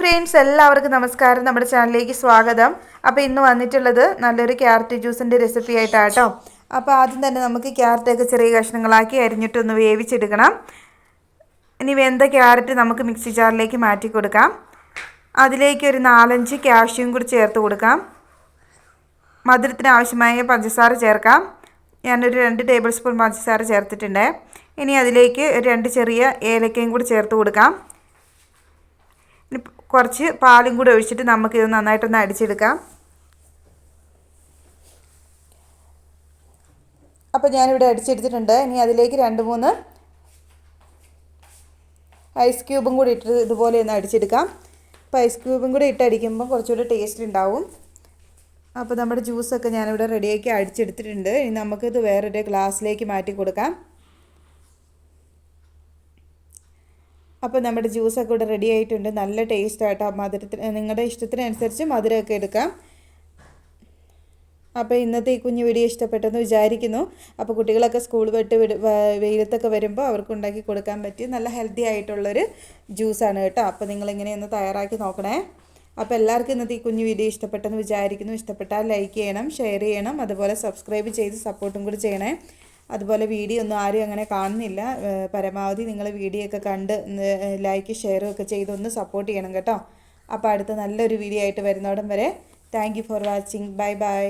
Friends എല്ലാവർക്കും നമസ്കാരം. നമ്മുടെ ചാനലിലേക്ക് സ്വാഗതം. അപ്പോൾ ഇന്ന് വന്നിട്ടുള്ളത് നല്ലൊരു ക്യാരറ്റ് ജ്യൂസിന്റെ റെസിപ്പി ആയിട്ടാണ് കേട്ടോ അപ്പോൾ ആദ്യം തന്നെ നമുക്ക് ക്യാരറ്റൊക്കെ ചെറിയ കഷ്ണങ്ങളാക്കി അരിഞ്ഞിട്ടൊന്ന് വേവിച്ചെടുക്കണം. ഇനി വെന്ത ക്യാരറ്റ് നമുക്ക് മിക്സി ജാറിലേക്ക് മാറ്റി കൊടുക്കാം. അതിലേക്ക് ഒരു നാലഞ്ച് കാഷ്യൂം കൂടി ചേർത്ത് കൊടുക്കാം. മധുരത്തിന് ആവശ്യമായ പഞ്ചസാര ചേർക്കാം. ഞാനൊരു രണ്ട് ടേബിൾ സ്പൂൺ പഞ്ചസാര ചേർത്തിട്ടുണ്ട്. ഇനി അതിലേക്ക് രണ്ട് ചെറിയ ഏലക്കയും കൂടി ചേർത്ത് കൊടുക്കാം. കുറച്ച് പാലും കൂടി ഒഴിച്ചിട്ട് നമുക്കിത് നന്നായിട്ടൊന്ന് അടിച്ചെടുക്കാം. അപ്പോൾ ഞാനിവിടെ അടിച്ചെടുത്തിട്ടുണ്ട്. ഇനി അതിലേക്ക് രണ്ട് മൂന്ന് ഐസ് ക്യൂബും കൂടി ഇട്ട് ഇതുപോലെ ഒന്ന് അടിച്ചെടുക്കാം. അപ്പോൾ ഐസ് ക്യൂബും കൂടി ഇട്ട് അടിക്കുമ്പോൾ കുറച്ചുകൂടി ടേസ്റ്റ് ഉണ്ടാവും അപ്പോൾ നമ്മുടെ ജ്യൂസൊക്കെ ഞാനിവിടെ റെഡിയാക്കി അടിച്ചെടുത്തിട്ടുണ്ട്. ഇനി നമുക്കിത് വേറൊരു ഗ്ലാസ്സിലേക്ക് മാറ്റി കൊടുക്കാം. അപ്പോൾ നമ്മുടെ ജ്യൂസൊക്കെ ഇവിടെ റെഡി ആയിട്ടുണ്ട്. നല്ല ടേസ്റ്റ് ആയിട്ടോ മധുരത്തിന് നിങ്ങളുടെ ഇഷ്ടത്തിനനുസരിച്ച് മധുരമൊക്കെ എടുക്കാം. അപ്പോൾ ഇന്നത്തെ ഈ കുഞ്ഞു വീഡിയോ ഇഷ്ടപ്പെട്ടെന്ന് വിചാരിക്കുന്നു. അപ്പോൾ കുട്ടികളൊക്കെ സ്കൂൾ വിട്ട് വെയിലത്തൊക്കെ വരുമ്പോൾ അവർക്ക് ഉണ്ടാക്കി കൊടുക്കാൻ പറ്റിയ നല്ല ഹെൽത്തി ആയിട്ടുള്ളൊരു ജ്യൂസാണ് കേട്ടോ. അപ്പോൾ നിങ്ങളിങ്ങനെ ഒന്ന് തയ്യാറാക്കി നോക്കണേ. അപ്പോൾ എല്ലാവർക്കും ഇന്നത്തെ ഈ കുഞ്ഞു വീഡിയോ ഇഷ്ടപ്പെട്ടെന്ന് വിചാരിക്കുന്നു. ഇഷ്ടപ്പെട്ടാൽ ലൈക്ക് ചെയ്യണം ഷെയർ ചെയ്യണം. അതുപോലെ സബ്സ്ക്രൈബ് ചെയ്ത് സപ്പോർട്ടും കൂടി ചെയ്യണേ. അതുപോലെ വീഡിയോ ഒന്നും ആരും അങ്ങനെ കാണുന്നില്ല. പരമാവധി നിങ്ങൾ വീഡിയോ ഒക്കെ കണ്ട് ലൈക്ക് ഷെയറും ഒക്കെ ചെയ്ത് ഒന്ന് സപ്പോർട്ട് ചെയ്യണം കേട്ടോ. അപ്പോൾ അടുത്ത നല്ലൊരു വീഡിയോ ആയിട്ട് വരുന്നോടം വരെ thank for watching bye bye